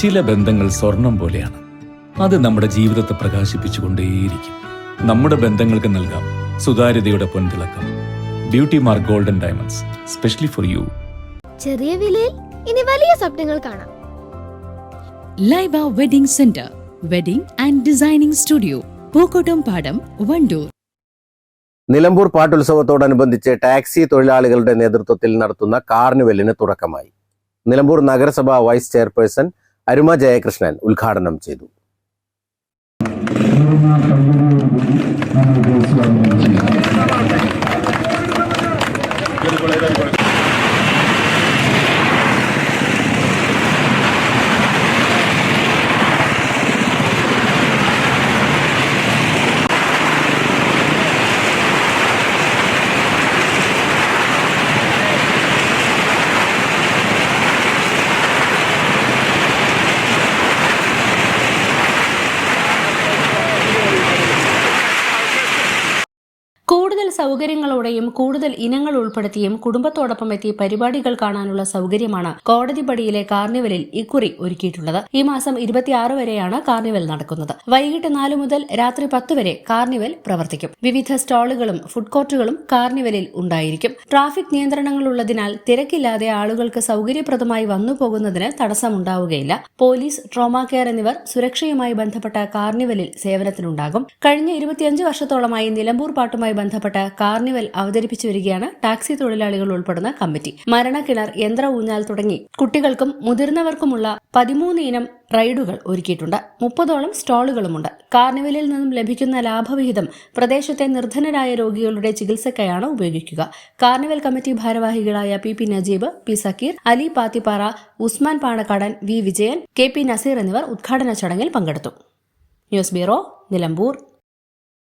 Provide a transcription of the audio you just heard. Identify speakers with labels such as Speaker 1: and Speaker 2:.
Speaker 1: ചില ബന്ധങ്ങൾ സ്വർണം പോലെയാണ്. അത് നമ്മുടെ ജീവിതത്തെ പ്രകാശിപ്പിച്ചുകൊണ്ടേയിരിക്കും. നമ്മുടെ ബന്ധങ്ങൾക്ക് നൽകാം സുതാര്യതയുടെ പൊൻതിളക്കം. Beauty mark golden diamonds specially for you
Speaker 2: ചെറിയ വിലയിൽ ഇനി വലിയ സ്വപ്നങ്ങൾ കാണാം.
Speaker 3: Laiba wedding centre wedding and designing studio Pookkottam Padam Wandoor.
Speaker 4: Nilambur പാട്ടുത്സവത്തോടനുബന്ധിച്ച് taxi തൊഴിലാളികളുടെ നേതൃത്വത്തിൽ നടത്തുന്ന കാർണിവലിന് തുടക്കമായി. നിലമ്പൂർ നഗരസഭ വൈസ് ചെയർപേഴ്സൺ അരുമ ജയകൃഷ്ണൻ ഉദ്ഘാടനം ചെയ്തു
Speaker 5: കൂടുതൽ സൗകര്യങ്ങളോടെയും കൂടുതൽ ഇനങ്ങൾ ഉൾപ്പെടുത്തിയും കുടുംബത്തോടൊപ്പം എത്തി പരിപാടികൾ കാണാനുള്ള സൗകര്യമാണ് കോടതിപ്പടിയിലെ കാർണിവലിൽ ഇക്കുറി ഒരുക്കിയിട്ടുള്ളത്. ഈ മാസം ഇരുപത്തിയാറ് വരെയാണ് കാർണിവൽ നടക്കുന്നത്. വൈകിട്ട് നാലു മുതൽ രാത്രി പത്ത് വരെ കാർണിവൽ പ്രവർത്തിക്കും. വിവിധ സ്റ്റാളുകളും ഫുഡ് കോർട്ടുകളും കാർണിവലിൽ ഉണ്ടായിരിക്കും. ട്രാഫിക് നിയന്ത്രണങ്ങളുള്ളതിനാൽ തിരക്കില്ലാതെ ആളുകൾക്ക് സൗകര്യപ്രദമായി വന്നു പോകുന്നതിന് തടസ്സമുണ്ടാവുകയില്ല. പോലീസ് ട്രോമാ കെയർ എന്നിവർ സുരക്ഷയുമായി ബന്ധപ്പെട്ട കാർണിവലിൽ സേവനത്തിനുണ്ടാകും. കഴിഞ്ഞ ഇരുപത്തിയഞ്ച് വർഷത്തോളമായി നിലമ്പൂർ പാട്ടുമായി ബന്ധപ്പെട്ട കാർണിവൽ അവതരിപ്പിച്ചു വരികയാണ് ടാക്സി തൊഴിലാളികൾ ഉൾപ്പെടുന്ന കമ്മിറ്റി. മരണക്കിണർ യന്ത്ര ഊഞ്ഞാൽ തുടങ്ങി. കുട്ടികൾക്കും മുതിർന്നവർക്കുമുള്ള പതിമൂന്ന് ഇനം റൈഡുകൾ ഒരുക്കിയിട്ടുണ്ട്. മുപ്പതോളം സ്റ്റാളുകളുമുണ്ട്. കാർണിവലിൽ നിന്നും ലഭിക്കുന്ന ലാഭവിഹിതം പ്രദേശത്തെ നിർധനരായ രോഗികളുടെ ചികിത്സയ്ക്കായാണ് ഉപയോഗിക്കുക. കാർണിവൽ കമ്മിറ്റി ഭാരവാഹികളായ P P Najeeb P Sakeer Ali Pathippara Usman Panakkadan V Vijayan K P Nasir എന്നിവർ ഉദ്ഘാടന ചടങ്ങിൽ പങ്കെടുത്തു. News bureau Nilambur.